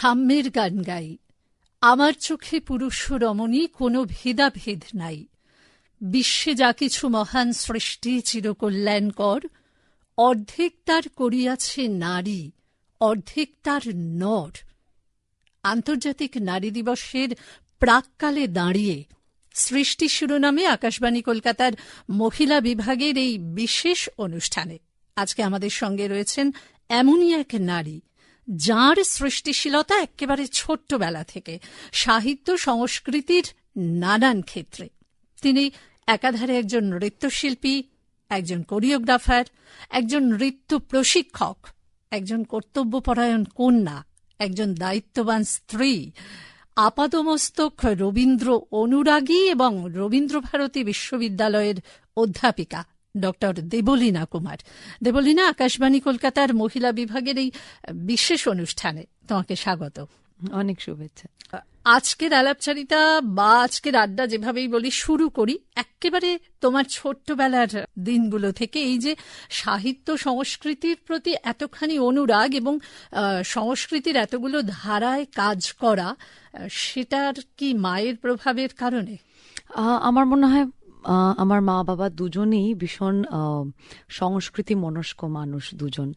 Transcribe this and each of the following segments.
সাম্যের গান গাই। আমার চোখে পুরুষ রমণী কোনো ভেদাভেদ নাই। বিশ্বে যা কিছু মহান সৃষ্টি চিরকল্যাণকর, অর্ধেক তার করিয়াছে নারী, অর্ধেক তার নর। আন্তর্জাতিক নারী দিবসের প্রাককালে দাঁড়িয়ে সৃষ্টি শিরোনামে আকাশবাণী কলকাতার মহিলা বিভাগের এই বিশেষ অনুষ্ঠানে আজকে আমাদের সঙ্গে রয়েছেন এমনই এক নারী যাঁর সৃষ্টিশীলতা একেবারে ছোট্টবেলা থেকে, সাহিত্য সংস্কৃতির নানান ক্ষেত্রে। তিনি একাধারে একজন নৃত্যশিল্পী, একজন কোরিওগ্রাফার, একজন নৃত্য প্রশিক্ষক, একজন কর্তব্যপরায়ণ কন্যা, একজন দায়িত্ববান স্ত্রী, আপাদমস্তক রবীন্দ্র অনুরাগী এবং রবীন্দ্রভারতী বিশ্ববিদ্যালয়ের অধ্যাপিকা। ডক্টর দেবলীনা কুমার। দেবলীনা আকাশবাণী কলকাতার মহিলা বিভাগের এই বিশেষ অনুষ্ঠানে তোমাকে স্বাগত। অনেক শুভেচ্ছা। আজকের আলাপচারিতা বা আজকের আড্ডা যেভাবেই বলি শুরু করি একেবারে তোমার ছোট্টবেলার দিনগুলো থেকে। এই যে সাহিত্য সংস্কৃতির প্রতি এতখানি অনুরাগ এবং সংস্কৃতির এতগুলো ধারায় কাজ করা সেটার কি মায়ের প্রভাবের কারণে? আমার মনে হয় আমার মা বাবা দুজনেই ভীষণ সংস্কৃতি মনস্ক মানুষ দুজন।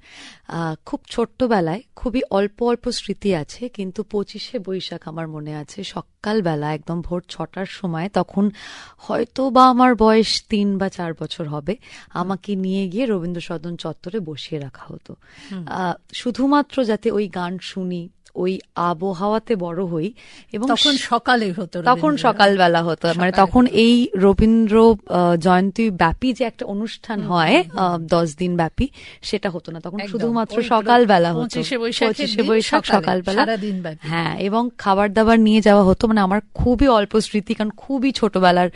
খুব ছোট্টবেলায় খুবই অল্প অল্প স্মৃতি আছে কিন্তু পঁচিশে বৈশাখ আমার মনে আছে সকালবেলা একদম ভোর ছটার সময় তখন হয়তো বা আমার বয়স তিন বা চার বছর হবে আমাকে নিয়ে গিয়ে রবীন্দ্র সদন চত্বরে বসিয়ে রাখা হতো। শুধুমাত্র যাতে ওই গান শুনি ওই আবহাওয়াতে বড় হই এবং তখন সকালে হতো তখন সকালবেলা হতো। মানে তখন এই রবীন্দ্র জয়ন্তী ব্যাপী যে একটা অনুষ্ঠান হয় দশ দিন ব্যাপী সেটা হতো না। তখন শুধুমাত্র সকালবেলা হতো। পঁচিশে বৈশাখ সকালবেলা। হ্যাঁ এবং খাবার দাবার নিয়ে যাওয়া হতো। মানে আমার খুবই অল্প স্মৃতি কারণ খুবই ছোটবেলার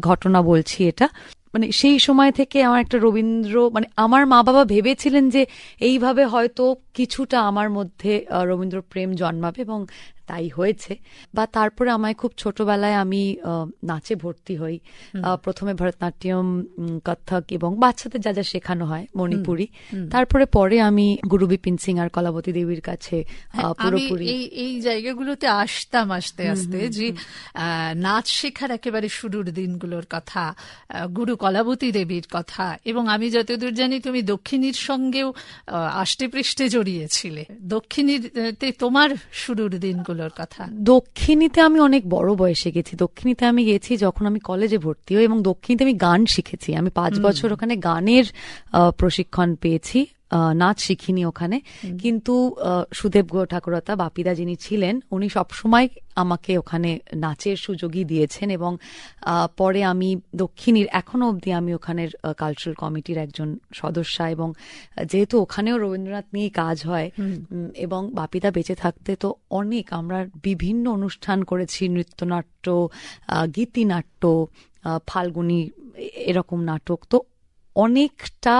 ঘটনা বলছি এটা। মানে সেই সময় থেকে আমার একটা রবীন্দ্র মানে আমার মা বাবা ভেবেছিলেন যে এইভাবে হয়তো কিছুটা আমার মধ্যে রবীন্দ্র প্রেম জন্মাবে এবং তাই হয়েছে। বা তারপরে আমায় খুব ছোটবেলায় আমি নাচে ভর্তি হই। প্রথমে ভরতনাট্যম কত্থক এবং বাচ্চাদের যা যা শেখানো হয় মণিপুরি। তারপরে পরে আমি গুরু বিপিন সিং আর কলাবতী দেবীর কাছে হ্যাঁ, পুরোপুরি এই জায়গাগুলোতে আসতাম আস্তে আস্তে যে নাচ শেখার একেবারে শুরুর দিনগুলোর কথা গুরু কলাবতী দেবীর কথা এবং আমি যতদূর জানি তুমি দক্ষিণীর সঙ্গেও আষ্টে পৃষ্ঠে জড়িয়েছিলে। দক্ষিণীতে তোমার শুরুর দিনগুলো গুলোর কথা। দক্ষিণীতে আমি অনেক বড় বয়সে গেছি। দক্ষিণীতে আমি গেছি যখন আমি কলেজে ভর্তি হই এবং দক্ষিণীতে আমি গান শিখেছি। আমি পাঁচ বছর ওখানে গানের প্রশিক্ষণ পেয়েছি। নাচ শিখিনি ওখানে। কিন্তু সুদেব ঠাকুরতা বাপিদা যিনি ছিলেন উনি সবসময় আমাকে ওখানে নাচের সুযোগই দিয়েছেন এবং পরে আমি দক্ষিণীর এখনও অবধি আমি ওখানের কালচারাল কমিটির একজন সদস্যা এবং যেহেতু ওখানেও রবীন্দ্রনাথ নিয়ে কাজ হয় এবং বাপিদা বেঁচে থাকতে তো অনেক আমরা বিভিন্ন অনুষ্ঠান করেছি নৃত্যনাট্য গীতিনাট্য ফাল্গুনি এরকম নাটক। তো অনেকটা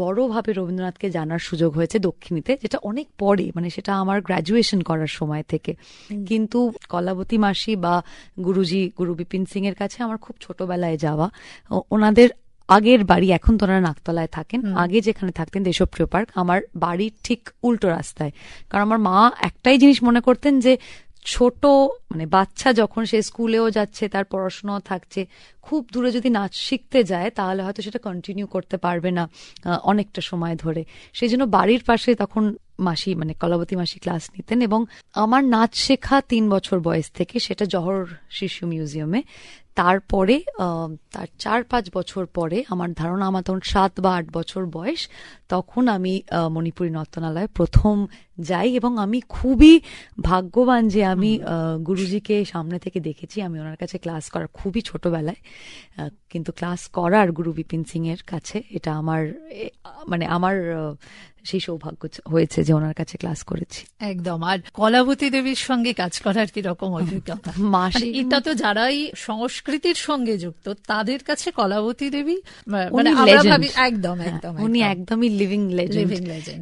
বড়ভাবে রবীন্দ্রনাথকে জানার সুযোগ হয়েছে দক্ষিণীতে যেটা অনেক পরে মানে সেটা আমার গ্র্যাজুয়েশন করার সময় থেকে। কিন্তু কলাবতী মাসি বা গুরুজি গুরু বিপিন সিং এর কাছে আমার খুব ছোটবেলায় যাওয়া। ওনাদের আগের বাড়ি এখন তো ওনারা নাকতলায় থাকেন আগে যেখানে থাকতেন দেশপ্রিয় পার্ক আমার বাড়ির ঠিক উল্টো রাস্তায়। কারণ আমার মা একটাই জিনিস মনে করতেন যে ছোট মানে বাচ্চা যখন সে স্কুলেও যাচ্ছে, তার পড়াশোনাও থাকছে, খুব দূরে যদি নাচ শিখতে যায়, তাহলে হয়তো সেটা কন্টিনিউ করতে পারবে না অনেকটা সময় ধরে। সেই জন্য বাড়ির পাশে তখন মাসি মানে কলাবতী মাসি ক্লাস নিতেন এবং আমার নাচ শেখা তিন বছর বয়স থেকে সেটা জহর শিশু মিউজিয়ামে তারপরে তার চার পাঁচ বছর পরে আমার ধারণা, আমার তখন সাত বা আট বছর বয়স, তখন আমি মণিপুরী নর্তনালয়ে প্রথম যাই এবং আমি খুবই ভাগ্যবান যে আমি গুরুজিকে সামনে থেকে দেখেছি। আমি ওনার কাছে ক্লাস করার খুবই ছোটবেলায় কিন্তু ক্লাস করার গুরু বিপিন সিং এর কাছে এটা আমার মানে আমার সেই সৌভাগ্য হয়েছে যে ওনার কাছে ক্লাস করেছি। একদম। আর কলাবতী দেবীর সঙ্গে কাজ করার কি রকম অভিজ্ঞতা? মাসি মানে এটা তো যারাই সংস্কৃতির সঙ্গে যুক্ত তাদের কাছে কলাবতী দেবী মানে আমরা ভাবি একদম হ্যাঁ, একদম উনি একদমই লিভিং লেজেন্ড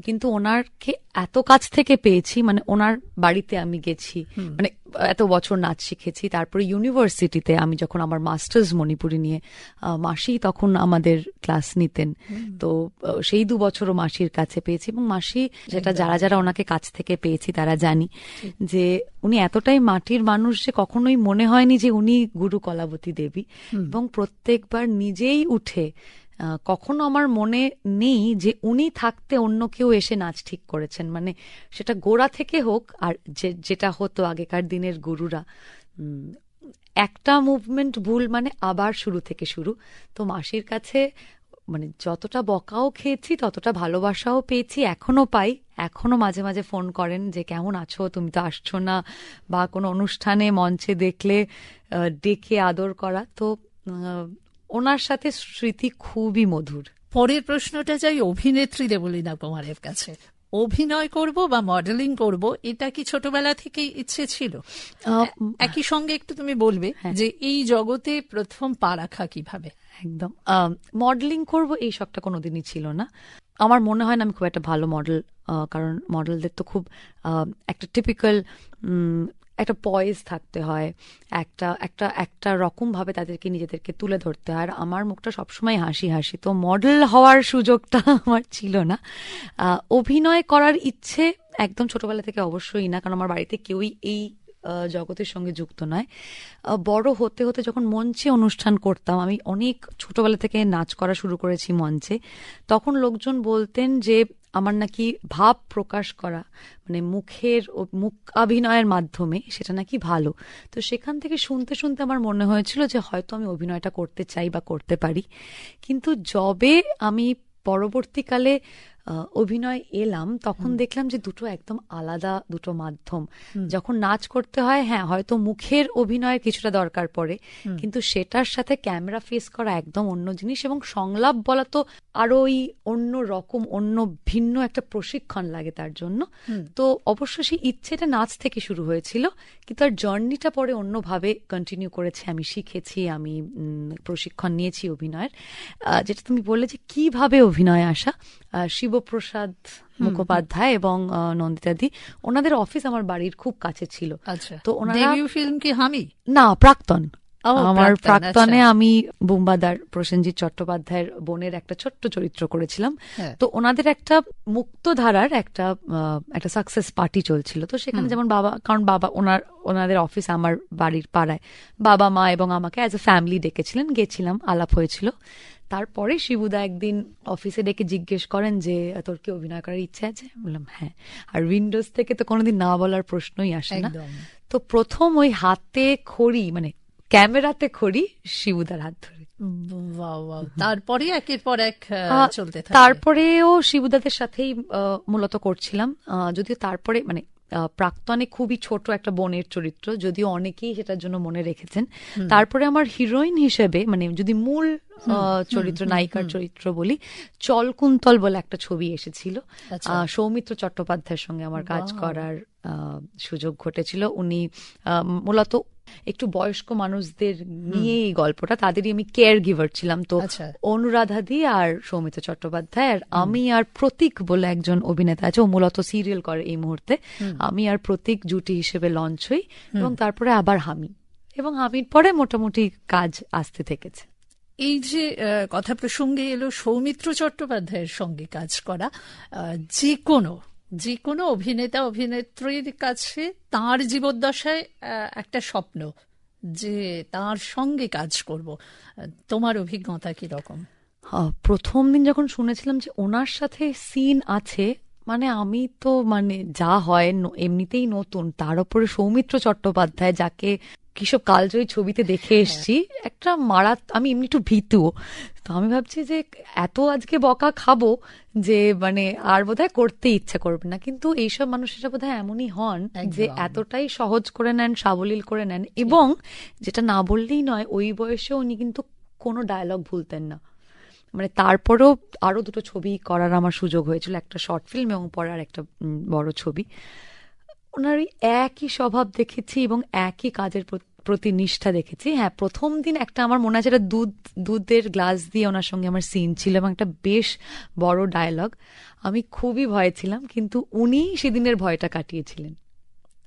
কিন্তু ওনারকে এত কাছ থেকে পেয়েছি মানে ওনার বাড়িতে আমি গেছি মানে এত বছর নাচ শিখেছি তারপরে ইউনিভার্সিটিতে আমি যখন আমার মাস্টার্স মণিপুরি নিয়ে মাসি তখন আমাদের ক্লাস নিতেন। তো সেই দু বছরও মাসির কাছে পেয়েছি এবং মাসি যেটা যারা যারা ওনাকে কাছ থেকে পেয়েছি তারা জানি যে উনি এতটাই মাটির মানুষ যে কখনোই মনে হয়নি যে উনি গুরু কলাবতী দেবী এবং প্রত্যেকবার নিজেই উঠে কখনো আমার মনে নেই যে উনি থাকতে অন্য কেউ এসে নাচ ঠিক করেছেন। মানে সেটা গোড়া থেকে হোক আর যেটা হতো আগেকার দিনের গুরুরা। একটা মুভমেন্ট ভুল মানে আবার শুরু থেকে শুরু। তো মাসির কাছে মানে যতটা বকাও খেয়েছি, ততটা ভালোবাসাও পেয়েছি, এখনও পাই। এখনও মাঝে মাঝে ফোন করেন যে, কেমন আছো? তুমি তো আসছো না। বা কোনো অনুষ্ঠানে মঞ্চে দেখলে ডেকে আদর করা। তো ওনার সাথে স্মৃতি খুবই মধুর। পরের প্রশ্নটা চাই অভিনেত্রী দেবলীনা কুমারের কাছে। অভিনয় করব বা মডেলিং করব এটা কি ছোটবেলা থেকেই ইচ্ছে ছিল? একই সঙ্গে একটু তুমি বলবে যে এই জগতে প্রথম পা রাখা কীভাবে? একদম। মডেলিং করব এই শখটা কোনোদিনই ছিল না। আমার মনে হয় না আমি খুব একটা ভালো মডেল কারণ মডেলদের তো খুব একটা টিপিক্যাল একটা পয়েজ থাকতে হয়, একটা একটা একটা রকমভাবে তাদেরকে, নিজেদেরকে তুলে ধরতে হয়। আর আমার মুখটা সবসময় হাসি হাসি। তো মডেল হওয়ার সুযোগটা আমার ছিল না। অভিনয় করার ইচ্ছে একদম ছোটবেলা থেকে অবশ্যই না, কারণ আমার বাড়িতে কেউই এই জগতের সঙ্গে যুক্ত নয়। বড় হতে হতে যখন মঞ্চে অনুষ্ঠান করতাম, আমি অনেক ছোটবেলা থেকে নাচ করা শুরু করেছি মঞ্চে, তখন লোকজন বলতেন যে, আমার নাকি ভাব প্রকাশ করা মানে মুখের মুখ অভিনয়ের মাধ্যমে সেটা নাকি ভালো। তো সেখান থেকে শুনতে শুনতে আমার মনে হয়েছিল যে, হয়তো আমি অভিনয়টা করতে চাই বা করতে পারি। কিন্তু জবে আমি পরবর্তীকালে অভিনয় এলাম তখন দেখলাম যে দুটো একদম আলাদা দুটো মাধ্যম। যখন নাচ করতে হয় হ্যাঁ হয়তো মুখের অভিনয়ের কিছুটা দরকার পড়ে কিন্তু সেটার সাথে ক্যামেরা ফেস করা একদম অন্য জিনিস এবং সংলাপ বলা তো আরও ওই অন্য রকম অন্য ভিন্ন একটা প্রশিক্ষণ লাগে তার জন্য। তো অবশ্য সেই ইচ্ছেটা নাচ থেকে শুরু হয়েছিল কিন্তু আর জার্নিটা পরে অন্যভাবে কন্টিনিউ করেছে আমি শিখেছি আমি প্রশিক্ষণ নিয়েছি অভিনয়ের। যেটা তুমি বললে যে কীভাবে অভিনয় আসা আহ, শিবপ্রসাদ মুখোপাধ্যায় এবং আহ, নন্দিতাদি ওনাদের অফিস আমার বাড়ির খুব কাছে ছিল। আচ্ছা। তো ওনারা ফিল্ম কি হামি না প্রাক্তন। আমার প্রাক্তনে আচ্ছা। আমি বুম্বাদার প্রসেনজিৎ চট্টোপাধ্যায়ের বোনের একটা ছোট্ট চরিত্র করেছিলাম। হ্যাঁ। তো ওনাদের একটা মুক্ত ধারার একটা একটা সাকসেস পার্টি চলছিল। তো সেখানে যেমন বাবা কারণ বাবা ওনার ওনাদের অফিস আমার বাড়ির পাড়ায়। বাবা মা এবং আমাকে অ্যাজ এ ফ্যামিলি ডেকেছিলেন গেছিলাম আলাপ হয়েছিল। তারপরে শিবুদা একদিন অফিসে ডেকে জিজ্ঞেস করেন যে তোর কি অভিনয় করার ইচ্ছে আছে? বললাম হ্যাঁ। আর উইন্ডোজ থেকে তো কোনোদিন না বলার প্রশ্নই আসে না। তো প্রথম ওই হাতে খড়ি মানে ক্যামেরাতে খড়ি শিবুদার হাত ধরে। তারপরে একের পর এক চলতে তারপরেও শিবুদাদের সাথেই মূলত করছিলাম। যদিও তারপরে মানে প্রাক্তনে খুবই ছোট একটা বোনের চরিত্র যদিও অনেকেই সেটার জন্য মনে রেখেছেন। তারপরে আমার হিরোইন হিসেবে মানে যদি মূল চরিত্র নায়িকার চরিত্র বলি চলকুন্তল বলে একটা ছবি এসেছিল। আচ্ছা। আহ, সৌমিত্র চট্টোপাধ্যায়ের সঙ্গে আমার কাজ করার আহ, সুযোগ ঘটেছিল। উনি মূলত একটু বয়স্ক মানুষদের নিয়ে এই গল্পটা তাদেরই আমি কেয়ার গিভার ছিলাম। তো আচ্ছা। অনুরাধাদি আর সৌমিত্র চট্টোপাধ্যায় আর আমি আর প্রতীক বলে একজন অভিনেতা আছে ও মূলত সিরিয়াল করে এই মুহূর্তে। আমি আর প্রতীক জুটি হিসেবে লঞ্চ হই এবং তারপরে আবার হামি এবং হামির পরে মোটামুটি কাজ আসতে থেকেছে। এই যে কথা প্রসঙ্গে এলো সৌমিত্র চট্টোপাধ্যায়ের সঙ্গে কাজ করা আহ, যে কোনো যে কোনো অভিনেতা অভিনেত্রীর কাছে তার জীবদ্দশায় একটা স্বপ্ন যে তার সঙ্গে কাজ করব। তোমার অভিজ্ঞতা কি রকম? হ্যাঁ, প্রথম দিন যখন শুনেছিলাম যে ওনার সাথে সিন আছে মানে আমি তো মানে যা হয় এমনিতেই নতুন। তার উপরে সৌমিত্র চট্টোপাধ্যায় যাকে কিসব কালজয়ী ছবিতে দেখে এসছি। একটা মারাত আমি এমনি একটু ভীতুও তো আমি ভাবছি যে এত আজকে বকা খাব যে মানে আর বোধহয় করতে ইচ্ছা করবে না। কিন্তু এইসব মানুষেরা বোধহয় এমনই হন যে এতটাই সহজ করে নেন সাবলীল করে নেন এবং যেটা না বললেই নয় ওই বয়সে উনি কিন্তু কোনো ডায়লগ ভুলতেন না। মানে তারপরেও আরও দুটো ছবি করার আমার সুযোগ হয়েছিল। একটা শর্ট ফিল্ম এবং পরে আর একটা বড় ছবি। ওনার ওই একই স্বভাব দেখেছি এবং একই কাজের প্রতি নিষ্ঠা দেখেছি। হ্যাঁ প্রথম দিন একটা আমার মনে আছে একটা দুধ, দুধের গ্লাস দিয়ে ওনার সঙ্গে আমার সিন ছিল এবং একটা বেশ বড় ডায়লগ আমি খুবই ভয়ে ছিলাম, কিন্তু উনি সেদিনের ভয়টা কাটিয়েছিলেন।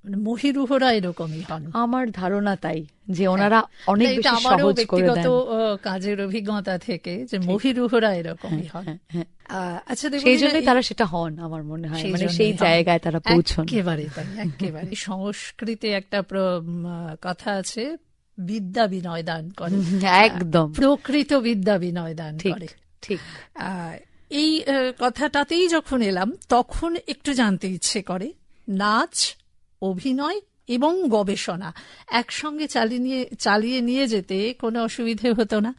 মানে মহিরুহরা এরকমই হন। আমার ধারণা তাই যে ওনারা অনেক বেশি সহজ করে দেন। কাজের অভিজ্ঞতা থেকে যে মহিরুহরা এরকমই হন। হ্যাঁ, হ্যাঁ। আহ, আচ্ছা সেই জন্যই তারা সেটা হন আমার মনে হয়। মানে সেই জায়গায় তারা পৌঁছন। একেবারে তাই একেবারে সংস্কৃতে একটা কথা আছে বিদ্যা বিনয় দান করে। একদম। প্রকৃত বিদ্যা বিনয় দান করে। ঠিক। এই কথাটাতেই যখন এলাম তখন একটু জানতে ইচ্ছে করে নাচ অভিনয় এবং গবেষণা একসঙ্গে চালিয়ে নিয়ে চালিয়ে নিয়ে যেতে কোনো অসুবিধে হতো না।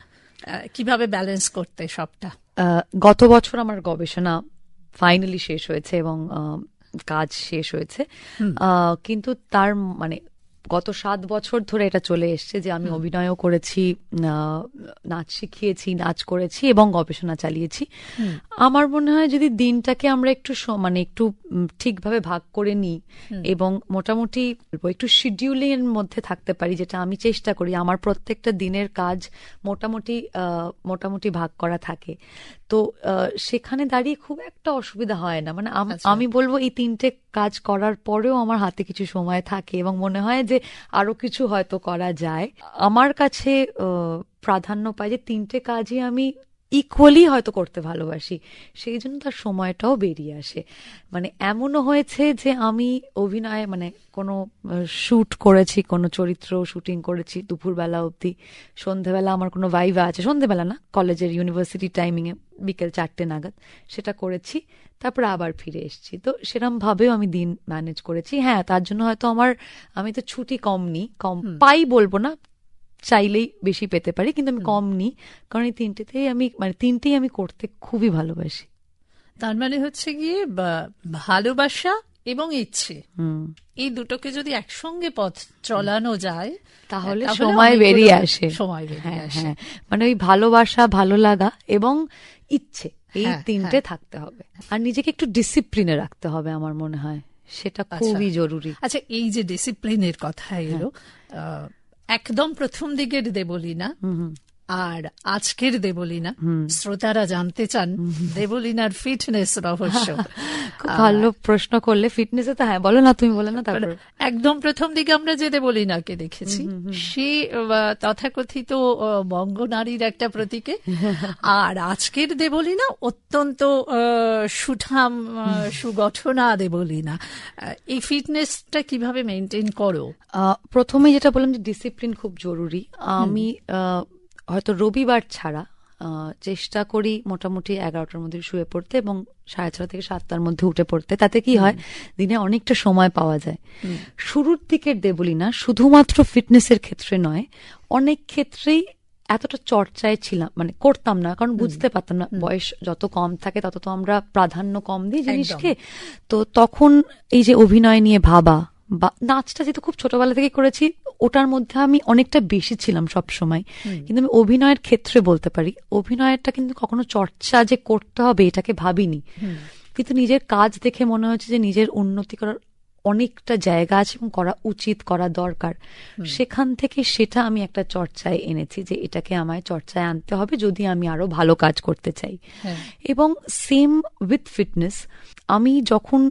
কীভাবে ব্যালেন্স করতে সবটা? গত বছর আমার গবেষণা ফাইনালি শেষ হয়েছে এবং কাজ শেষ হয়েছে। কিন্তু তার মানে গত সাত বছর ধরে এটা চলে এসছে যে আমি অভিনয়ও করেছি নাচ শিখিয়েছি নাচ করেছি এবং গবেষণা চালিয়েছি। আমার মনে হয় যদি দিনটাকে আমরা একটু মানে একটু ঠিকভাবে ভাগ করে নিই এবং মোটামুটি একটু শিডিউলিং এর মধ্যে থাকতে পারি যেটা আমি চেষ্টা করি আমার প্রত্যেকটা দিনের কাজ মোটামুটি মোটামুটি ভাগ করা থাকে। তো সেখানে দাঁড়িয়ে খুব একটা অসুবিধা হয় না মানে আম- আচ্ছা। আমি বলব এই তিনটে কাজ করার পরেও আমার হাতে কিছু সময় থাকে এবং মনে হয় যে আরও কিছু হয়তো করা যায় আমার কাছে প্রাধান্য পায় যে তিনটে কাজই আমি ইকুয়ালি হয়তো করতে ভালোবাসি সেই জন্য তার সময়টাও বেরিয়ে আসে। মানে এমনও হয়েছে যে আমি অভিনয়ে মানে কোনো শ্যুট করেছি কোনো চরিত্র শুটিং করেছি দুপুরবেলা অবধি। সন্ধেবেলা আমার কোনো ভাইভা আছে সন্ধেবেলা না কলেজের ইউনিভার্সিটি টাইমিংয়ে বিকেল চারটে নাগাদ সেটা করেছি তারপরে আবার ফিরে এসেছি। তো সেরম ভাবেও আমি দিন ম্যানেজ করেছি। হ্যাঁ তার জন্য হয়তো আমার আমি তো ছুটি কম নিই কম পাই বলব না চাইলেই বেশি পেতে পারি কিন্তু আমি কম নিই। কারণ এই তিনটেতেই আমি মানে তিনটেই আমি করতে খুবই ভালোবাসি। তার মানে হচ্ছে গিয়ে ভালোবাসা এবং ইচ্ছে। এই দুটোকে যদি একসঙ্গে পথ চলানো যায় তাহলে সময় বেরিয়ে আসে। সময় বেরিয়ে হ্যাঁ আসে। হ্যাঁ। মানে ওই ভালোবাসা ভালো লাগা এবং ইচ্ছে এই হ্যাঁ, তিনটে থাকতে হবে। আর নিজেকে একটু ডিসিপ্লিনে রাখতে হবে আমার মনে হয়। সেটা খুবই জরুরি। আচ্ছা এই যে ডিসিপ্লিনের কথা এলো একদম প্রথম দিকের দেবলীনা। আর আজকের দেবলীনা শ্রোতারা জানতে চান দেবলীনার ফিটনেস রহস্য ভালো প্রশ্ন করলে ফিটনেসে তো হ্যাঁ বলো না তুমি বলো না তারপর। একদম প্রথম দিকে আমরা যে দেবলীনাকে দেখেছি সে তথাকথিত আহ, বঙ্গনারীর একটা প্রতীকে। আর আজকের দেবলীনা অত্যন্ত সুঠাম সুগঠনা দেবলীনা। এই ফিটনেসটা কীভাবে মেনটেন করো? প্রথমে যেটা বললাম যে ডিসিপ্লিন খুব জরুরি। আমি আহ, হয়তো রবিবার ছাড়া চেষ্টা করি মোটামুটি এগারোটার মধ্যে শুয়ে পড়তে এবং সাড়ে ছটা থেকে সাতটার মধ্যে উঠে পড়তে। তাতে কি হয় দিনে অনেকটা সময় পাওয়া যায়। শুরুর দিকের দেবলি না শুধুমাত্র ফিটনেসের ক্ষেত্রে নয় অনেক ক্ষেত্রেই এতটা চর্চায় ছিলাম মানে করতাম না কারণ বুঝতে পারতাম না বয়স যত কম থাকে তত তো আমরা প্রাধান্য কম দিই জিনিসকে। তো তখন এই যে অভিনয় নিয়ে ভাবা নাচটা যেহেতু খুব ছোটবেলা থেকে করেছি ওটার মধ্যে আমি অনেকটা বেশি ছিলাম সব সময় কিন্তু আমি অভিনয়ের ক্ষেত্রে বলতে পারি অভিনয়টা কিন্তু কখনো চর্চা যে করতে হবে এটাকে ভাবিনি। কিন্তু নিজের কাজ দেখে মনে হচ্ছে যে নিজের উন্নতি করার অনেকটা জায়গা আছে এবং করা উচিত করা দরকার। সেখান থেকে সেটা আমি একটা চর্চায় এনেছি যে এটাকে আমায় চর্চায় আনতে হবে যদি আমি আরও ভালো কাজ করতে চাই। হ্যাঁ। এবং সেম উইথ ফিটনেস আমি যখন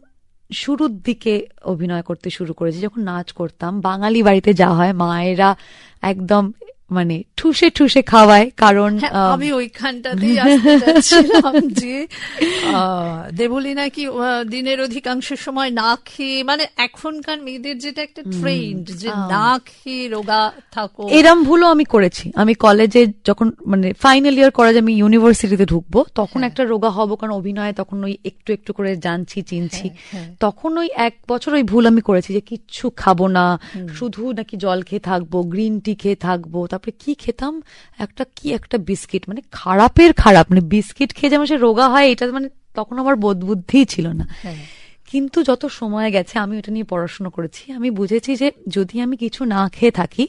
শুরুর দিকে অভিনয় করতে শুরু করেছি, যখন নাচ করতাম। বাঙালি বাড়িতে যা হয়, মায়েরা একদম মানে ঠুসে ঠুসে খাওয়ায় কারণ হ্যাঁ, আমি ওইখানটাতেই আসতে যে আহ, দেবলীনা কি দিনের অধিকাংশ সময় না খেয়ে মানে এখনকার মেয়েদের যেটা একটা ট্রেন্ড যে না খেয়ে রোগা থাকো। এরম ভুলও আমি করেছি। আমি কলেজে যখন মানে ফাইনাল ইয়ার করা যে আমি ইউনিভার্সিটিতে ঢুকবো তখন একটা রোগা হব কারণ অভিনয়ে তখন ওই একটু একটু করে জানছি চিনছি। হ্যাঁ। তখন ওই এক বছর ওই ভুল আমি করেছি যে কিচ্ছু খাব না শুধু নাকি জল খেয়ে থাকব গ্রিন টি খেয়ে থাকব তারপরে কি খেতাম একটা কি একটা বিস্কিট মানে খারাপের খারাপ মানে বিস্কিট খেয়ে যেমন সে রোগা হয়, এটা মানে তখন আমার বোধ বুদ্ধিই ছিল না হ্যাঁ। কিন্তু যত সময় গেছে আমি ওটা নিয়ে পড়াশোনা করেছি। আমি বুঝেছি যে যদি আমি কিছু না খেয়ে থাকি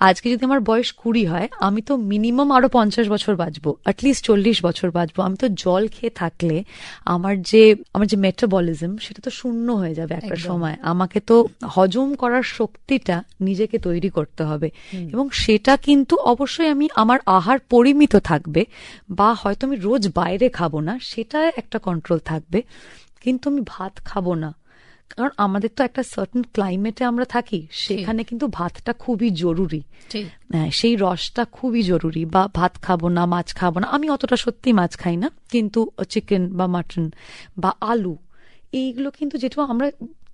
আজকে যদি আমার বয়স কুড়ি হয় আমি তো মিনিমাম আরও পঞ্চাশ বছর বাঁচবো অ্যাটলিস্ট চল্লিশ বছর বাঁচবো। আমি তো জল খেয়ে থাকলে আমার যে আমার যে মেটাবলিজম সেটা তো শূন্য হয়ে যাবে একটা সময়। আমাকে তো হজম করার শক্তিটা নিজেকে তৈরি করতে হবে। এবং সেটা কিন্তু অবশ্যই আমি আমার আহার পরিমিত থাকবে বা হয়তো আমি রোজ বাইরে খাব না সেটা একটা কন্ট্রোল থাকবে। কিন্তু আমি ভাত খাব না। কারণ আমাদের তো একটা সার্টেন ক্লাইমেটে আমরা থাকি সেখানে কিন্তু ভাতটা খুবই জরুরি। হ্যাঁ সেই রসটা খুবই জরুরি বা ভাত খাব না মাছ খাব না। আমি অতটা সত্যি মাছ খাই না কিন্তু চিকেন বা মাটন বা আলু এইগুলো কিন্তু যেটা আমরা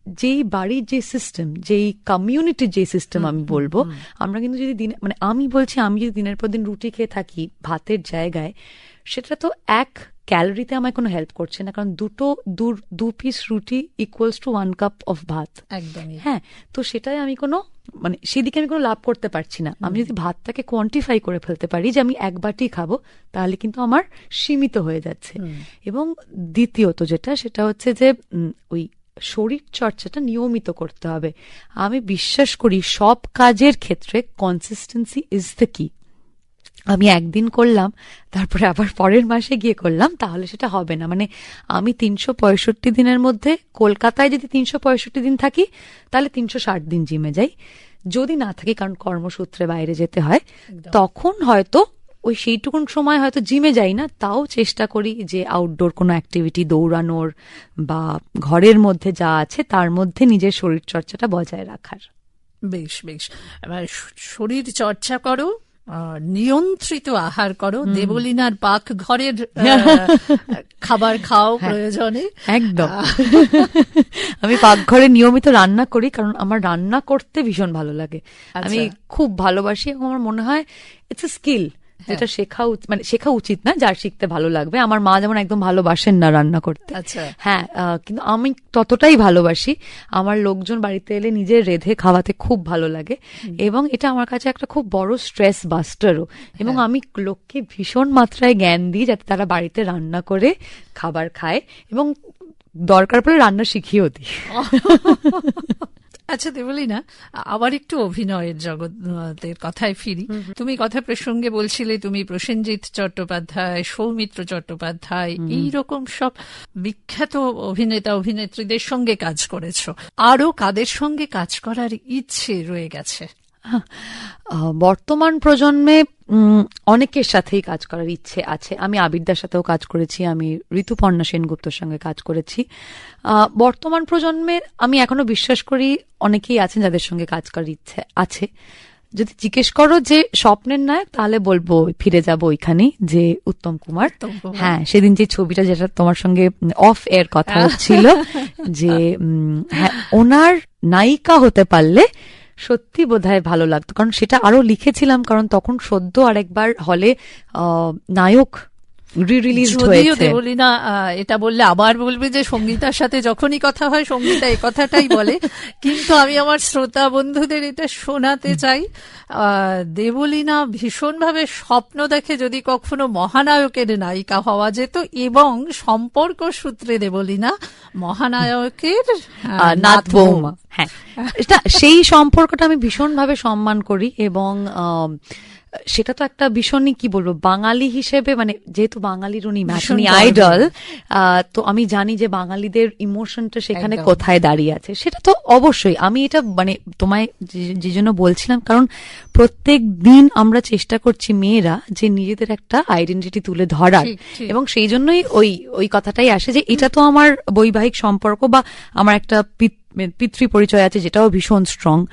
যেই বাড়ির যে সিস্টেম যেই কমিউনিটির যে সিস্টেম আমি বলব আমরা কিন্তু যদি দিনে মানে আমি বলছি আমি যদি দিনের পর দিন রুটি খেয়ে থাকি ভাতের জায়গায় সেটা তো এক ক্যালোরিতে আমায় কোনো হেল্প করছে না কারণ দুটো দু- পিস রুটি equals to one cup of ভাত। একদমই। হ্যাঁ তো সেটাই আমি কোনো মানে সেদিকে আমি কোনো লাভ করতে পারছি না। আমি যদি ভাতটাকে কোয়ান্টিফাই করে ফেলতে পারি যে আমি এক বাটি খাব তাহলে কিন্তু আমার সীমিত হয়ে যাচ্ছে। এবং দ্বিতীয়ত যেটা সেটা হচ্ছে যে ওই শরীর চর্চাটা নিয়মিত করতে হবে। আমি বিশ্বাস করি সব কাজের ক্ষেত্রে কনসিস্টেন্সি ইজ দ্য কি আমি একদিন করলাম তারপরে আবার পরের মাসে গিয়ে করলাম তাহলে সেটা হবে না। মানে আমি তিনশো পঁয়ষট্টি দিনের মধ্যে কলকাতায় যদি তিনশো পঁয়ষট্টি দিন থাকি তাহলে তিনশো ষাট দিন জিমে যাই। যদি না থাকি কারণ কর্মসূত্রে বাইরে যেতে হয় তখন হয়তো ওই সেইটুকুন সময় হয়তো জিমে যাই না তাও চেষ্টা করি যে আউটডোর কোনো অ্যাক্টিভিটি দৌড়ানোর বা ঘরের মধ্যে যা আছে তার মধ্যে নিজের শরীর চর্চাটা বজায় রাখার। বেশ বেশ। শরীর চর্চা করো নিয়ন্ত্রিত আহার করো দেবলিনার পাক ঘরের খাবার খাও হ্যাঁ। প্রয়োজনে। একদম। আমি পাকঘরে নিয়মিত রান্না করি কারণ আমার রান্না করতে ভীষণ ভালো লাগে। আমি আচ্ছা। খুব ভালোবাসি এবং আমার মনে হয় ইটস এ স্কিল যেটা শেখা মানে শেখা উচিত না যার শিখতে ভালো লাগবে। আমার মা যেমন একদম ভালোবাসেন না রান্না করতে। আচ্ছা। হ্যাঁ কিন্তু আমি ততটাই ভালোবাসি। আমার লোকজন বাড়িতে এলে নিজের রেধে খাওয়াতে খুব ভালো লাগে। এবং এটা আমার কাছে একটা খুব বড় স্ট্রেস বাস্টারও এবং আমি লোককে ভীষণ মাত্রায় জ্ঞান দিই যাতে তারা বাড়িতে রান্না করে খাবার খায় এবং দরকার পড়লে রান্না শিখিয়েও দিই। আচ্ছা দেবলিনা আবার একটু অভিনয়ের জগতের কথায় ফিরি। তুমি কথা প্রসঙ্গে বলছিলে তুমি প্রসেনজিৎ চট্টোপাধ্যায় সৌমিত্র চট্টোপাধ্যায় এই রকম সব বিখ্যাত অভিনেতা অভিনেত্রীদের সঙ্গে কাজ করেছ। আরও কাদের সঙ্গে কাজ করার ইচ্ছে রয়ে গেছে? বর্তমান প্রজন্মে অনেকের সাথেই কাজ করার ইচ্ছে আছে। আমি আবিরদার সাথেও কাজ করেছি আমি ঋতুপর্ণা সেনগুপ্তর সঙ্গে কাজ করেছি। আহ, বর্তমান প্রজন্মের আমি এখনও বিশ্বাস করি অনেকেই আছেন যাদের সঙ্গে কাজ করার ইচ্ছে আছে। যদি জিজ্ঞেস করো যে স্বপ্নের নায়ক তাহলে বলব ফিরে যাব ওইখানেই যে উত্তম কুমার। হ্যাঁ সেদিন যে ছবিটা যেটা তোমার সঙ্গে অফ এর কথা হচ্ছিল যে উম, হ্যাঁ ওনার নায়িকা হতে পারলে সত্যি বোধহয় ভালো লাগতো। কারণ সেটা আরও লিখেছিলাম কারণ তখন সদ্য আরেকবার হলে নায়ক রি রিলিজ যদিও হয়েছে। দেবলিনা এটা বললে আবার বলবে যে সঙ্গীতার সাথে যখনই কথা হয় সঙ্গীতা এই কথাটাই বলে। কিন্তু আমি আমার শ্রোতা বন্ধুদের এটা শোনাতে চাই। আহ, দেবলীনা ভীষণভাবে স্বপ্ন দেখে যদি কখনো মহানায়কের নায়িকা হওয়া যেত এবং সম্পর্ক সূত্রে দেবলীনা মহানায়কের আহ, আহ, বৌমা। হ্যাঁ। সেই সম্পর্কটা আমি ভীষণভাবে সম্মান করি এবং আম, সেটা তো একটা ভীষণই কি বলব বাঙালি হিসেবে মানে যেহেতু বাঙালির উনি গর্বের। আইডল তো আমি জানি যে বাঙালিদের ইমোশনটা সেখানে কোথায় দাঁড়িয়ে আছে। সেটা তো অবশ্যই। আমি এটা মানে তোমায় যে- জন্য বলছিলাম কারণ প্রত্যেক দিন আমরা চেষ্টা করছি মেয়েরা যে নিজেদের একটা আইডেন্টিটি তুলে ধরার। এবং সেই জন্যই ওই ওই কথাটাই আসে যে এটা তো আমার বৈবাহিক সম্পর্ক বা আমার একটা পিত- পিতৃ পরিচয় আছে যেটাও ভীষণ স্ট্রং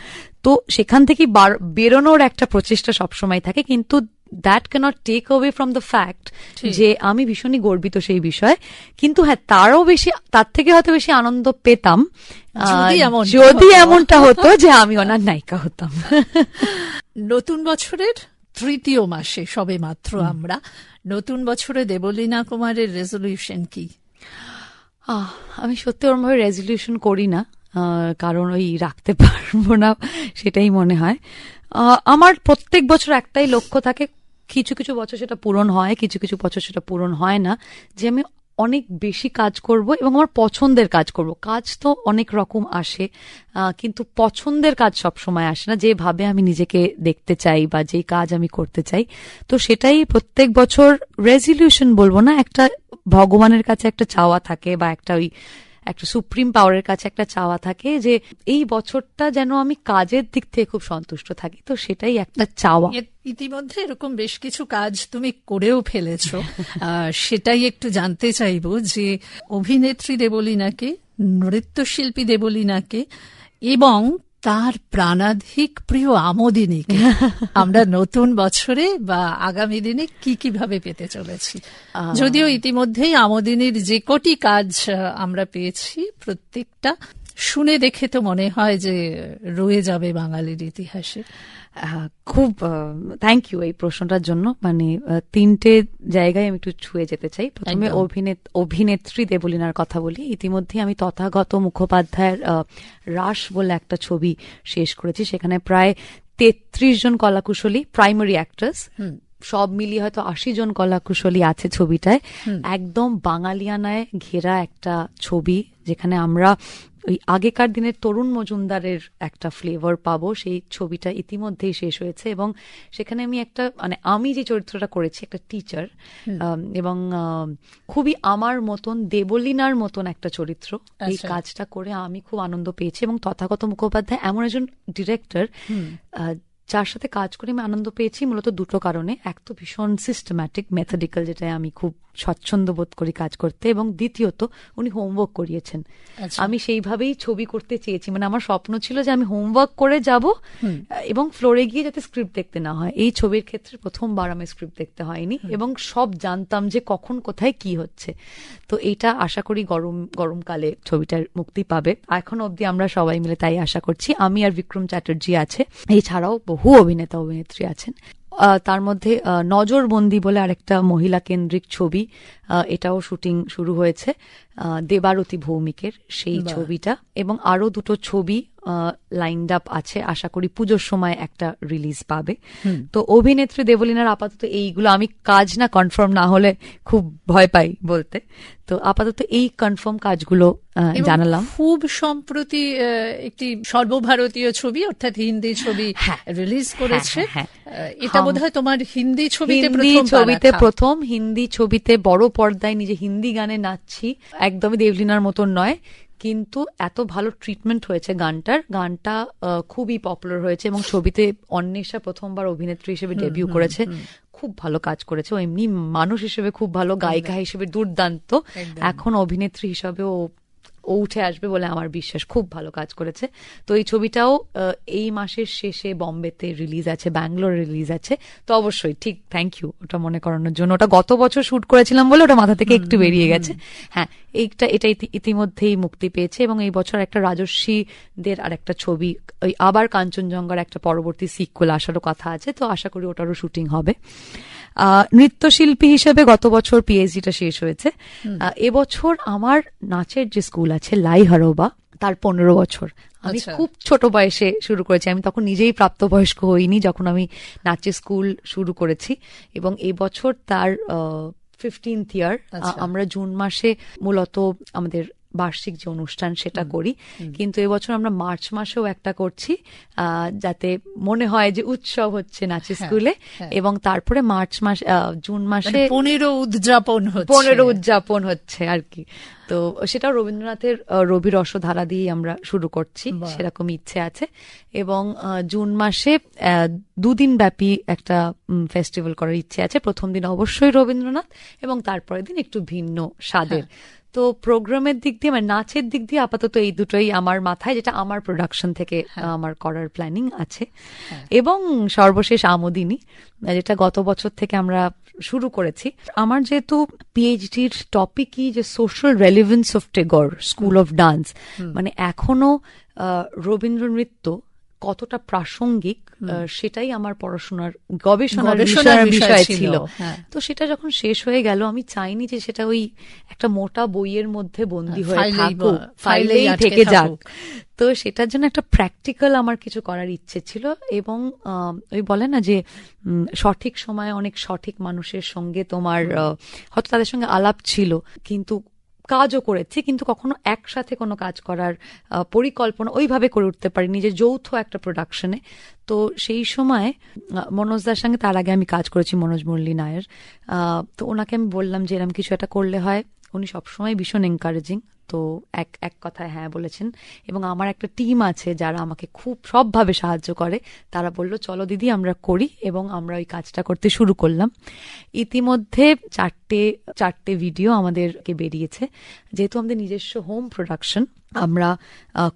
তো সেখান থেকে বেরোনোর একটা প্রচেষ্টা সবসময় থাকে কিন্তু that cannot take away from the fact যে আমি ভীষণই গর্বিত সেই বিষয়ে। কিন্তু হ্যাঁ তারও বেশি তার থেকে হয়তো বেশি আনন্দ পেতাম। যদি এমনটা হতো। যে আমি ওনার নায়িকা হতাম। নতুন বছরের তৃতীয় মাসে সবে মাত্র আমরা নতুন বছরে দেবলীনা কুমারের রেজলিউশন কি? আমি সত্যি ওরমভাবে রেজলিউশন করি না। কারণ ওই রাখতে পারব না, সেটাই মনে হয়। আমার প্রত্যেক বছর একটাই লক্ষ্য থাকে, কিছু কিছু বছর সেটা পূরণ হয়, কিছু কিছু বছর সেটা পূরণ হয় না, যে আমি অনেক বেশি কাজ করব এবং আমার পছন্দের কাজ করব। কাজ তো অনেক রকম আসে কিন্তু পছন্দের কাজ সব সময় আসে না, যেভাবে আমি নিজেকে দেখতে চাই বা যে কাজ আমি করতে চাই। তো সেটাই প্রত্যেক বছর রেজলিউশন বলব না, একটা ভগবানের কাছে একটা চাওয়া থাকে বা একটা ওই একটা সুপ্রিম পাওয়ারের কাছে একটা চাওয়া থাকে যে এই বছরটা যেন আমি কাজের দিক থেকে খুব সন্তুষ্ট থাকি। তো সেটাই একটা চাওয়া। ইতিমধ্যে এরকম বেশ কিছু কাজ তুমি করেও ফেলেছ। সেটাই একটু জানতে চাইব যে অভিনেত্রী দেবলীনাকে, নৃত্যশিল্পী দেবলীনাকে এবং তার প্রাণাধিক প্রিয় আমোদিনীকে আমরা নতুন বছরে বা আগামী দিনে কি কীভাবে পেতে চলেছি? যদিও ইতিমধ্যেই আমোদিনীর যে কটি কাজ আমরা পেয়েছি প্রত্যেকটা শুনে দেখে তো মনে হয় যে রয়ে যাবে বাঙালির ইতিহাসে। খুব থ্যাংক ইউ এই প্রশ্নটার জন্য। মানে তিনটে জায়গায় আমি একটু ছুঁয়ে যেতে চাই। প্রথমে অভিনেত অভিনেত্রী দেবলিনার কথা বলি। ইতিমধ্যে আমি তথাগত মুখোপাধ্যায়ের রাস বলে একটা ছবি শেষ করেছি। সেখানে প্রায় তেত্রিশ জন কলাকুশলী প্রাইমারি অ্যাক্টর্স। সব মিলিয়ে হয়তো আশি জন কলাকুশলী আছে ছবিটায়। একদম বাঙালিয়ানায় ঘেরা একটা ছবি যেখানে আমরা ওই আগেকার দিনের তরুণ মজুমদারের একটা ফ্লেভার পাবো। সেই ছবিটা ইতিমধ্যেই শেষ হয়েছে এবং সেখানে আমি একটা মানে আমি যে চরিত্রটা করেছি একটা টিচার এবং খুবই আমার মতন দেবলিনার মতন একটা চরিত্র। এই আচ্ছা। কাজটা করে আমি খুব আনন্দ পেয়েছি এবং তথাগত মুখোপাধ্যায় এমন একজন ডিরেক্টর যার সাথে কাজ করে আমি আনন্দ পেয়েছি। মূলত দুটো কারণে। এক তো ভীষণ সিস্টেম্যাটিক মেথডিক্যাল যেটা আমি খুব স্বচ্ছন্দ বোধ করি কাজ করতে এবং দ্বিতীয়ত উনি হোমওয়ার্ক করিয়েছেন। আচ্ছা। আমি সেইভাবেই ছবি করতে চেয়েছি। মানে আমার স্বপ্ন ছিল যে আমি হোমওয়ার্ক করে যাব এবং ফ্লোরে গিয়ে যাতে স্ক্রিপ্ট দেখতে না হয়। এই ছবির ক্ষেত্রে প্রথমবার আমি স্ক্রিপ্ট দেখতে হয়নি এবং সব জানতাম যে কখন কোথায় কি হচ্ছে। তো এটা আশা করি গরম গরমকালে ছবিটার মুক্তি পাবে। এখন অবধি আমরা সবাই মিলে তাই আশা করছি। আমি আর বিক্রম চ্যাটার্জি আছে। এছাড়াও বহু অভিনেতা অভিনেত্রী আছেন। তার মধ্যে নজরবন্দি বলে আরেকটা মহিলা কেন্দ্রিক ছবি এটাও শুটিং শুরু হয়েছে। দেবারতী ভৌমিকের সেই ছবিটা এবং আরও দুটো ছবি লাইনড আপ আছে। আশা করি পুজোর সময় একটা রিলিজ পাবে। তো অভিনেত্রী দেবলিনার আপাতত এইগুলো আমি কাজ না কনফার্ম না হলে খুব ভয় পাই বলতে। তো আপাতত এই কনফার্ম কাজগুলো জানালাম। খুব সম্প্রতি একটি সর্বভারতীয় ছবি অর্থাৎ হিন্দি ছবি হ্যাঁ। রিলিজ করেছে। হ্যাঁ, এটা হাম। বোধহয় তোমার হিন্দি ছবিতে প্রথম ছবিতে প্রথম হিন্দি ছবিতে বড় পর্দায় নিজে হিন্দি গানে নাচছি। একদমই দেবলিনার মতন নয় কিন্তু এত ভালো ট্রিটমেন্ট হয়েছে গানটার। গানটা খুবই পপুলার হয়েছে এবং ছবিতে অন্বেষা প্রথমবার অভিনেত্রী হিসেবে ডেবিউ করেছে। খুব ভালো কাজ করেছে। ও এমনি মানুষ হিসেবে খুব ভালো গায়িকা হিসেবে দুর্দান্ত। এখন অভিনেত্রী হিসাবেও ও উঠে আসবে বলে আমার বিশ্বাস। খুব ভালো কাজ করেছে। তো এই ছবিটাও এই মাসের শেষে বম্বেতে রিলিজ আছে ব্যাঙ্গালোর রিলিজ আছে। তো অবশ্যই ঠিক থ্যাংক ইউ ওটা মনে করানোর জন্য। ওটা গত বছর শুট করেছিলাম বলে ওটা মাথা থেকে একটু বেরিয়ে গেছে। হ্যাঁ এইটা এটা ইতি- ইতিমধ্যেই মুক্তি পেয়েছে এবং এই বছর একটা রাজস্বীদের আর একটা ছবি ওই আবার কাঞ্চনজঙ্ঘার একটা পরবর্তী সিকুয়েল আসারও কথা আছে। তো আশা করি ওটারও শুটিং হবে। নৃত্যশিল্পী হিসেবে গত বছর পিএইচডিটা শেষ হয়েছে। এবছর আমার নাচের যে স্কুল আছে লাই হারোবা তার পনেরো বছর। আমি আচ্ছা। খুব ছোট বয়সে শুরু করেছি। আমি তখন নিজেই প্রাপ্তবয়স্ক হইনি যখন আমি নাচের স্কুল শুরু করেছি। এবং এবছর বছর তার ফিফটিন্থ ইয়ার আচ্ছা। আমরা জুন মাসে মূলত আমাদের বার্ষিক যে অনুষ্ঠান সেটা করি। কিন্তু এবছর আমরা মার্চ মাসেও একটা করছি আহ, যাতে মনে হয় যে উৎসব হচ্ছে নাচের হ্যাঁ, স্কুলে হ্যাঁ। এবং তারপরে মার্চ মাস জুন মাসে মানে পনেরো উদযাপন হচ্ছে। পনেরো উদযাপন হচ্ছে আর কি। তো সেটা রবীন্দ্রনাথের রবি রসধারা দিয়ে আমরা শুরু করছি সেরকম ইচ্ছে আছে। এবং জুন মাসে আহ, দুদিন ব্যাপী একটা ফেস্টিভ্যাল করার ইচ্ছে আছে। প্রথম দিন অবশ্যই রবীন্দ্রনাথ এবং তারপরের দিন একটু ভিন্ন স্বাদের। তো প্রোগ্রামের দিক দিয়ে মানে নাচের দিক দিয়ে আপাতত এই দুটোই আমার মাথায় যেটা আমার প্রোডাকশন থেকে আমার করার প্ল্যানিং আছে। এবং সর্বশেষ আমোদিনী যেটা গত বছর থেকে আমরা শুরু করেছি। আমার যেহেতু পিএইচডির টপিকই যে social relevance of Tagore school of dance মানে এখনও রবীন্দ্র নৃত্য কতটা প্রাসঙ্গিক সেটাই আমার পড়াশোনার গবেষণার বিষয়- ছিল, হ্যাঁ। তো সেটা যখন শেষ হয়ে গেল আমি চাইনি যে সেটা ওই একটা মোটা বইয়ের মধ্যে বন্দি হয়ে থাকুক ফাইলেই থেকে যাক। তো সেটার জন্য একটা প্র্যাকটিক্যাল আমার কিছু করার ইচ্ছে ছিল এবং ওই বলে না যে সঠিক সময়ে অনেক সঠিক মানুষের সঙ্গে তোমার হয়তো তাদের সঙ্গে আলাপ ছিল কিন্তু কাজও করেছি, কিন্তু কখনো একসাথে কোনো কাজ করার পরিকল্পনা ওইভাবে করে উঠতে পারি যে যৌথ একটা প্রোডাকশনে তো সেই সময় মনোজ মনোজদার সঙ্গে তার আগে আমি কাজ করেছি মনোজ মল্লী নায়ের। তো ওনাকে আমি বললাম যে এরকম কিছু একটা করলে হয়। উনি সবসময় ভীষণ এনকারেজিং তো এক এক কথায় হ্যাঁ বলেছেন। এবং আমার একটা টিম আছে যারা আমাকে খুব সবভাবে সাহায্য করে। তারা বলল, চলো দিদি, আমরা করি। এবং আমরা ওই কাজটা করতে শুরু করলাম। ইতিমধ্যে চারটে চারটে ভিডিও আমাদেরকে বেরিয়েছে। যেহেতু আমাদের নিজস্ব হোম প্রোডাকশন আমরা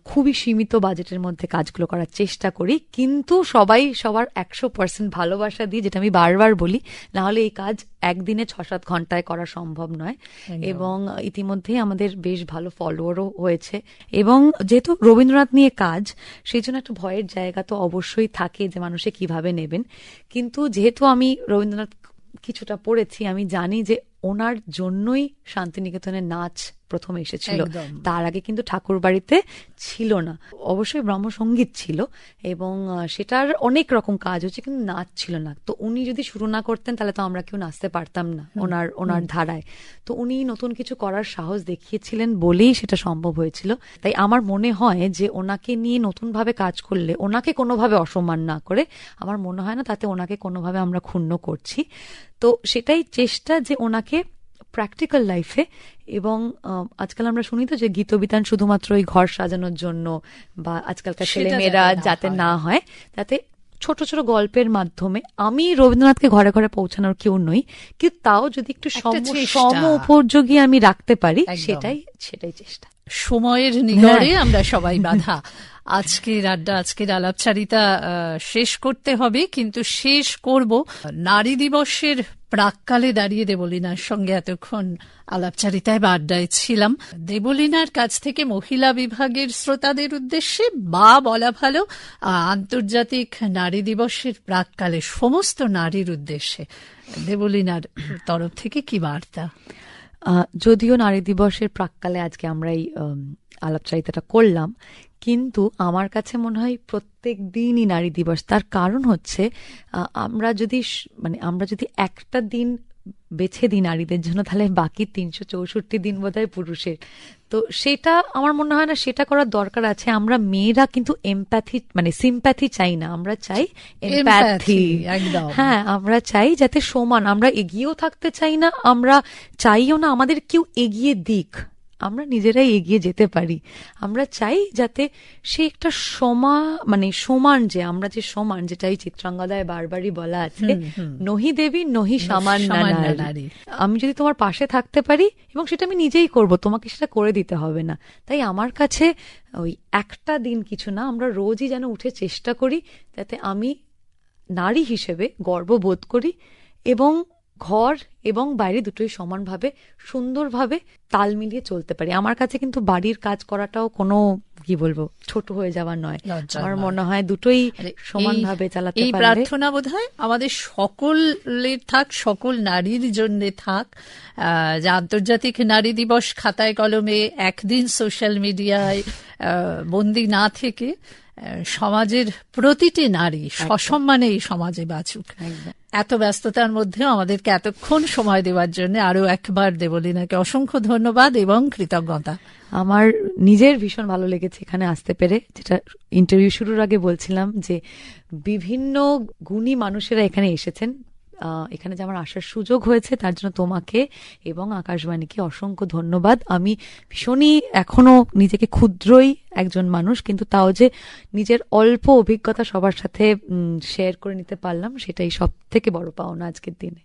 খুবই সীমিত বাজেটের মধ্যে কাজগুলো করার চেষ্টা করি কিন্তু সবাই সবার একশো পার্সেন্ট ভালোবাসা দিয়ে যেটা আমি বারবার বলি না হলে এই কাজ একদিনে ছ সাত ঘন্টায় করা সম্ভব নয়। এবং ইতিমধ্যেই আমাদের বেশ ভালো ফলোয়ারও হয়েছে। এবং যেহেতু রবীন্দ্রনাথ নিয়ে কাজ সেই জন্য একটা ভয়ের জায়গা তো অবশ্যই থাকে যে মানুষে কীভাবে নেবেন। কিন্তু যেহেতু আমি রবীন্দ্রনাথ কিছুটা পড়েছি আমি জানি যে ওনার জন্যই শান্তিনিকেতনের নাচ প্রথম এসেছিল। তার আগে কিন্তু ঠাকুর বাড়িতে ছিল না। অবশ্যই ব্রহ্মসঙ্গীত ছিল এবং সেটার অনেক রকম কাজ হচ্ছে কিন্তু নাচ ছিল না। তো উনি যদি শুরু না করতেন তাহলে তো আমরা কেউ নাচতে পারতাম না ওনার ওনার ধারায়। তো উনি নতুন কিছু করার সাহস দেখিয়েছিলেন বলেই সেটা সম্ভব হয়েছিল। তাই আমার মনে হয় যে ওনাকে নিয়ে নতুনভাবে কাজ করলে ওনাকে কোনোভাবে অসম্মান না করে আমার মনে হয় না তাতে ওনাকে কোনোভাবে আমরা ক্ষুণ্ণ করছি। তো সেটাই চেষ্টা যে ওনাকে প্র্যাকটিক্যাল লাইফে এবং আজকাল আমরা শুনি তো যে গীতবিতান শুধুমাত্র ওই ঘর সাজানোর জন্য বা আজকালকার ছেলেমেয়েরা ছেলে মেয়েরা যাতে না হয়। তাতে ছোট ছোট গল্পের মাধ্যমে আমি রবীন্দ্রনাথকে ঘরে ঘরে পৌঁছানোর কেউ নই কিন্তু তাও যদি একটু সম উপযোগী আমি রাখতে পারি সেটাই সেটাই চেষ্টা। সময়ের নিগড়ে হ্যাঁ। আমরা সবাই বাধা। আজকের আড্ডা আজকের আলাপচারিতা শেষ করতে হবে কিন্তু শেষ করব। নারী দিবসের প্রাককালে দাঁড়িয়ে দেবলিনার সঙ্গে এতক্ষণ আলাপচারিতায় বা আড্ডায় ছিলাম। দেবলিনার কাছ থেকে মহিলা বিভাগের শ্রোতাদের উদ্দেশ্যে বা বলা ভালো আহ, আন্তর্জাতিক নারী দিবসের প্রাককালে সমস্ত নারীর উদ্দেশ্যে দেবলিনার তরফ থেকে কি বার্তা? যদিও নারী দিবসের প্রাককালে আজকে আমরা এই আলাপচারিতাটা করলাম, কিন্তু আমার কাছে মনে হয় প্রত্যেক দিনই নারী দিবস। তার কারণ হচ্ছে আমরা যদি মানে আমরা যদি একটা দিন বেছে দিই নারীদের জন্য, তাহলে বাকি তিনশো চৌষট্টি দিন বোধ পুরুষের। তো সেটা আমার মনে হয় না সেটা করার দরকার আছে। আমরা মেয়েরা কিন্তু এমপ্যাথি মানে সিম্প্যাথি চাই না। আমরা চাই এমপ্যাথি। হ্যাঁ আমরা চাই যাতে সমান। আমরা এগিয়েও থাকতে চাই না আমরা চাইও না আমাদের কেউ এগিয়ে দিক। আমরা নিজেরাই এগিয়ে যেতে পারি। আমরা চাই যাতে সে একটা সমা মানে সমান যে আমরা যে সমান যেটা এই চিত্রাঙ্গদায় বারবারই বলা আছে নহি দেবী নহি নারী। আমি যদি তোমার পাশে থাকতে পারি এবং সেটা আমি নিজেই করব তোমাকে সেটা করে দিতে হবে না। তাই আমার কাছে ওই একটা দিন কিছু না আমরা রোজই যেন উঠে চেষ্টা করি যাতে আমি নারী হিসেবে গর্ববোধ করি এবং ঘর এবং বাইরে দুটোই সমানভাবে সুন্দরভাবে তাল মিলিয়ে চলতে পারি। আমার কাছে কিন্তু বাড়ির কাজ করাটাও কোনো কি বলব ছোট হয়ে যাওয়া নয়। আমার মনে হয় দুটোই সমানভাবে চালাতে এই প্রার্থনা বোধ হয় আমাদের সকলের থাক সকল নারীর জন্য থাক। যে আন্তর্জাতিক নারী দিবস খাতায় কলমে একদিন সোশ্যাল মিডিয়ায় আহ, বন্দি না থেকে সমাজের প্রতিটি নারী সসম্মানে এই সমাজে বাঁচুক। এত ব্যস্ততার মধ্যেও আমাদেরকে এতক্ষণ সময় দেওয়ার জন্য আরও একবার দেবলীনাকে অসংখ্য ধন্যবাদ এবং কৃতজ্ঞতা। আমার নিজের ভীষণ ভালো লেগেছে এখানে আসতে পেরে। যেটা ইন্টারভিউ শুরুর আগে বলছিলাম যে বিভিন্ন গুণী মানুষেরা এখানে এসেছেন। এখানে যে আমার আসার সুযোগ হয়েছে, তার জন্য তোমাকে এবং আকাশবাণীকে অসংখ্য ধন্যবাদ। আমি ভীষণই এখনও নিজেকে ক্ষুদ্রই একজন মানুষ, কিন্তু তাও যে নিজের অল্প অভিজ্ঞতা সবার সাথে শেয়ার করে নিতে পারলাম, সেটাই সব থেকে বড় পাওনা আজকের দিনে।